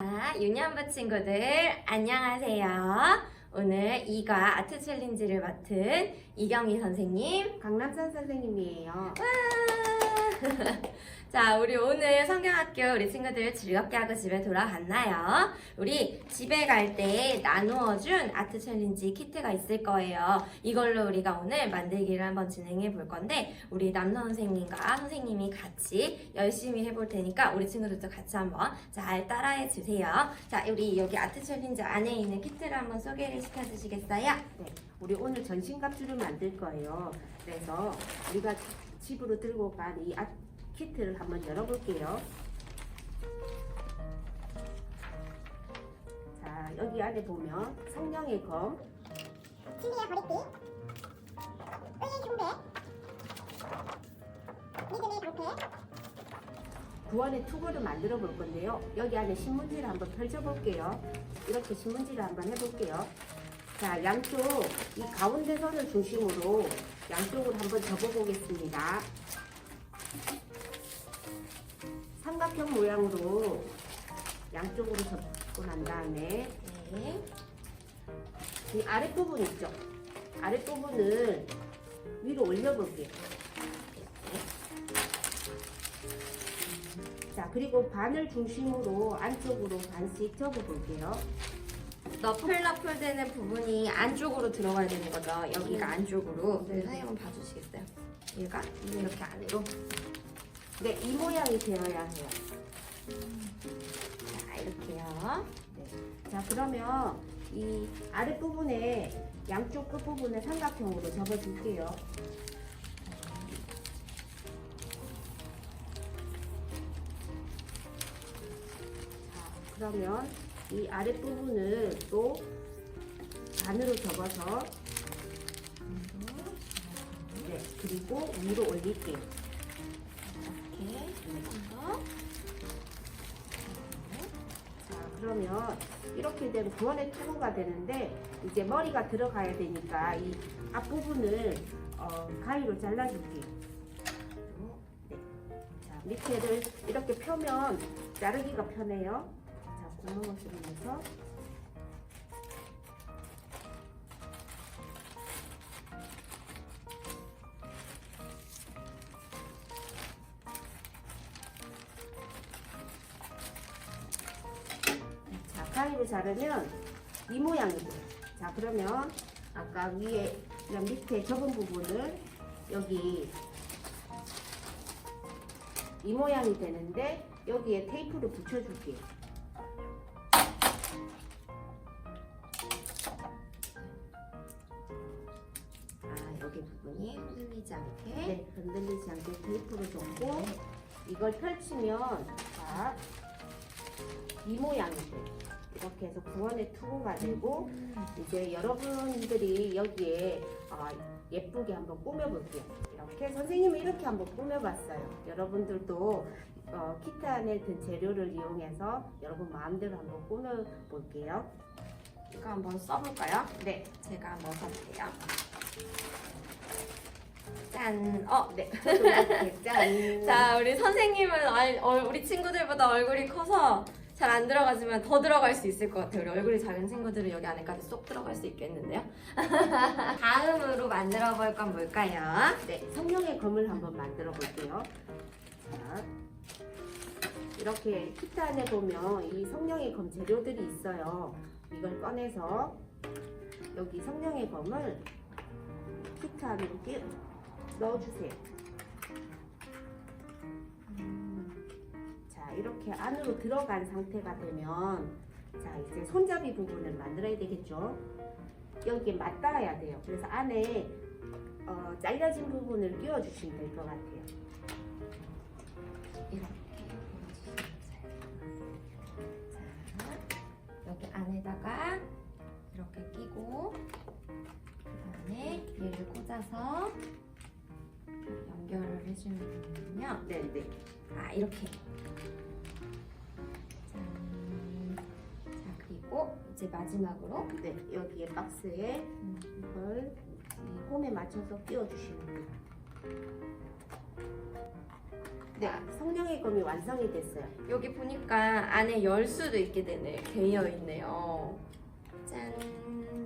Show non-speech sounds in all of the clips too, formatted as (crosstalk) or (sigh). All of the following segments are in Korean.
자, 유년부 친구들 안녕하세요. 오늘 이과 아트 챌린지를 맡은 이경희 선생님. 강남산 선생님이에요. 와! (laughs) 자, 우리 오늘 성경학교 우리 친구들 즐겁게 하고 집에 돌아갔나요? 우리 집에 갈 때 나누어준 아트 챌린지 키트가 있을 거예요. 이걸로 우리가 오늘 만들기를 한번 진행해 볼 건데, 우리 남선 선생님과 선생님이 같이 열심히 해볼 테니까 우리 친구들도 같이 한번 잘 따라해 주세요. 자, 우리 여기 아트 챌린지 안에 있는 키트를 한번 소개를 시켜 주시겠어요? 네, 우리 오늘 전신갑주를 만들 거예요. 그래서 우리가 집으로 들고 간 이 키트를 한번 열어볼게요. 자, 여기 안에 보면 성령의 검, 진리의 버리띠 의의 흉배 믿음의 방패 구원의 투구를 만들어 볼 건데요. 여기 안에 신문지를 한번 펼쳐 볼게요. 이렇게 신문지를 한번 해볼게요. 자, 양쪽 이 가운데 선을 중심으로 양쪽으로 한번 접어 보겠습니다. 삼각형 모양으로 양쪽으로 접고 난 다음에 네. 이 아랫부분 있죠? 아랫부분을 위로 올려볼게요. 자, 그리고 반을 중심으로 안쪽으로 반씩 접어볼게요. 너플 너플 되는 부분이 안쪽으로 들어가야 되는 거죠. 여기가 안쪽으로. 네. 네. 선생님 한번 봐주시겠어요? 얘가 이렇게 안으로. 네, 이 모양이 되어야 해요. 자, 이렇게요. 자, 그러면 이 아랫부분에 양쪽 끝부분에 삼각형으로 접어줄게요. 자, 그러면 이 아랫부분을 또 반으로 접어서 네, 그리고 위로 올릴게요. 자, 그러면 이렇게 되면 구원의 투구가 되는데 이제 머리가 들어가야 되니까 이 앞부분을 어, 가위로 잘라줄게요. 네. 자, 밑에를 이렇게 펴면 자르기가 편해요. 자, 구멍을 뚫으면서 자, 가위로 자르면 이 모양이 돼요. 자, 그러면 아까 위에 그냥 밑에 접은 부분을 여기 이 모양이 되는데 여기에 테이프를 붙여줄게요. 아, 여기 부분이 흔들리지 않게. 네, 흔들리지 않게 테이프를 줬고 이걸 펼치면 자, 이 모양이 돼요. 이렇게 해서 구원의 투구가 되고 이제 여러분들이 여기에 어, 예쁘게 한번 꾸며볼게요. 이렇게 선생님은 이렇게 한번 꾸며봤어요. 여러분들도 어, 키트 안에 든 재료를 이용해서 여러분 마음대로 한번 꾸며볼게요. 이거 한번 써볼까요? 네, 제가 한번 써볼게요. 짠! 어, 네. 저도 이렇게 짠. (laughs) 자, 우리 선생님은 얼- 얼- 우리 친구들보다 얼굴이 커서 잘 안 들어가지만 더 들어갈 수 있을 것 같아요. 우리 얼굴이 작은 친구들은 여기 안에까지 쏙 들어갈 수 있겠는데요? (laughs) 다음으로 만들어 볼 건 뭘까요? 네, 성령의 검을 한번 만들어 볼게요. 자, 이렇게 키트 안에 보면 이 성령의 검 재료들이 있어요. 이걸 꺼내서 여기 성령의 검을 키트 안에 이렇게 넣어주세요. 자, 이렇게 안으로 들어간 상태가 되면 자, 이제 손잡이 부분을 만들어야 되겠죠. 여기에 맞닿아야 돼요. 그래서 안에 어, 잘려진 부분을 끼워 주시면 될 것 같아요. 이렇게. 자, 여기 안에다가 이렇게 끼고 그 다음에 얘를 꽂아서 연결을 해주면 되거든요. 네, 네. 아 이렇게 이제 마지막으로 네, 여기에 박스에 음, 이걸 이 홈에 맞춰서 끼워주시면 돼요. 네, 성령의 검이 완성이 됐어요. 여기 보니까 안에 열 수도 있게 되네. 개여 있네요. 짠.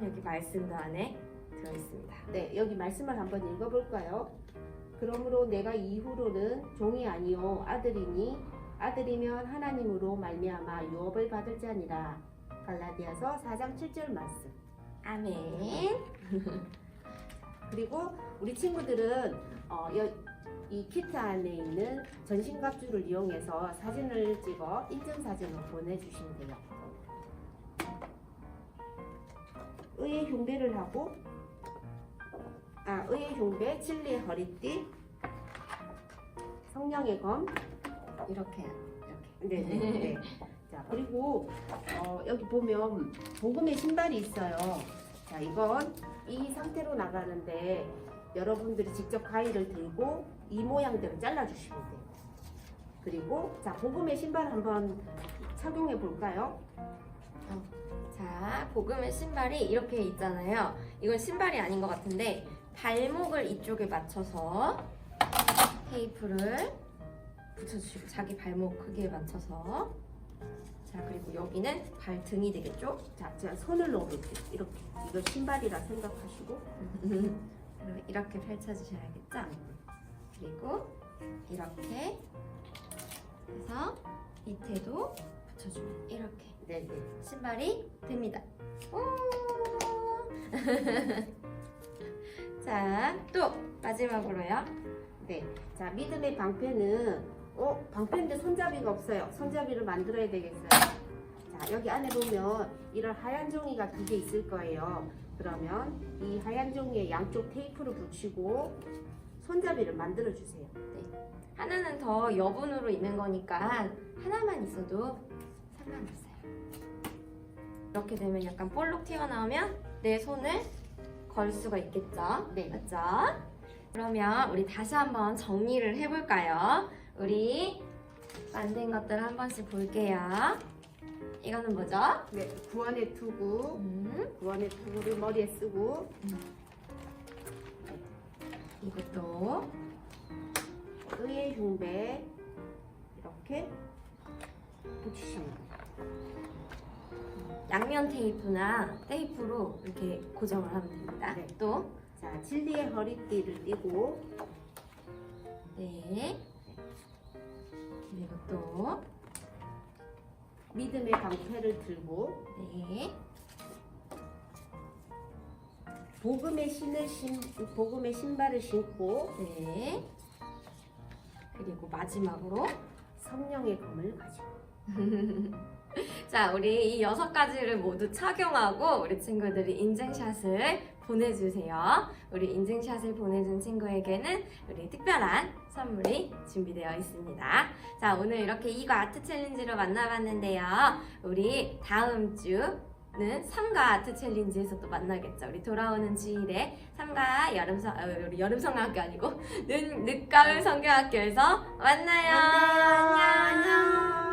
여기 말씀도 안에 들어 있습니다. 네, 여기 말씀을 한번 읽어볼까요? 그러므로 내가 이후로는 종이 아니요 아들이니 아들이면 하나님으로 말미암아 유업을 받을 자니라. 갈라디아서 4장 7절 말씀. 아멘. (laughs) 그리고 우리 친구들은 어, 여, 이 키트 안에 있는 전신갑주를 이용해서 사진을 찍어 인증 사진을 보내주시면 돼요. 의의 흉배를 하고 아 의의 흉배, 진리의 허리띠, 성령의 검, 이렇게 이렇게. 네네 네. (laughs) 자 그리고 어, 여기 보면 복음의 신발이 있어요. 자 이건 이 상태로 나가는데 여러분들이 직접 가위를 들고 이 모양대로 잘라주시면 돼요. 그리고 자 복음의 신발 한번 착용해 볼까요? 자, 복음의 신발이 이렇게 있잖아요. 이건 신발이 아닌 것 같은데 발목을 이쪽에 맞춰서 테이프를 붙여주시고 자기 발목 크기에 맞춰서 자 그리고 여기는 발등이 되겠죠? 자 제가 손을 넣어볼게요. 이렇게 이거 신발이라 생각하시고 이렇게 펼쳐주셔야겠죠? 그리고 이렇게 해서 밑에도 붙여주면 이렇게 네네. 신발이 됩니다. 오! (laughs) 자, 또 마지막으로요. 네. 자 믿음의 방패는 어 방패인데 손잡이가 없어요. 손잡이를 만들어야 되겠어요. 자 여기 안에 보면 이런 하얀 종이가 두 개 있을 거예요. 그러면 이 하얀 종이에 양쪽 테이프를 붙이고 손잡이를 만들어 주세요. 하나는 더 여분으로 있는 거니까 하나만 있어도 상관없어요. 이렇게 되면 약간 볼록 튀어나오면 내 손을 걸 수가 있겠죠? 네. 맞죠? 그러면 우리 다시 한번 정리를 해볼까요? 우리 만든 것들 한 번씩 볼게요. 이거는 뭐죠? 네. 구원의 투구, 음, 구원의 투구를 머리에 쓰고 이것도 의의 흉배 이렇게 붙이시면 돼요. 양면 테이프나 테이프로 이렇게 고정을 하면 됩니다. 네. 또 자 진리의 허리띠를 띠고 네. 그리고 또, 믿음의 방패를 들고 네. 복음의 신을 신 복음의 신발을 신고 네. 그리고 마지막으로. 성령의 검을 가지고 (laughs) 자, 우리 이 여섯 가지를 모두 착용하고 우리 친구들이 인증샷을 보내주세요. 우리 인증샷을 보내준 친구에게는 우리 특별한 선물이 준비되어 있습니다. 자, 오늘 이렇게 이거 아트 챌린지로 만나봤는데요. 우리 다음 주 는 삼가 아트 챌린지에서 또 만나겠죠. 우리 돌아오는 주일에 삼가 여름성, 어, 우리 여름성학교 아니고 (laughs) 늦, 늦가을 성경학교에서 만나요. 만나요.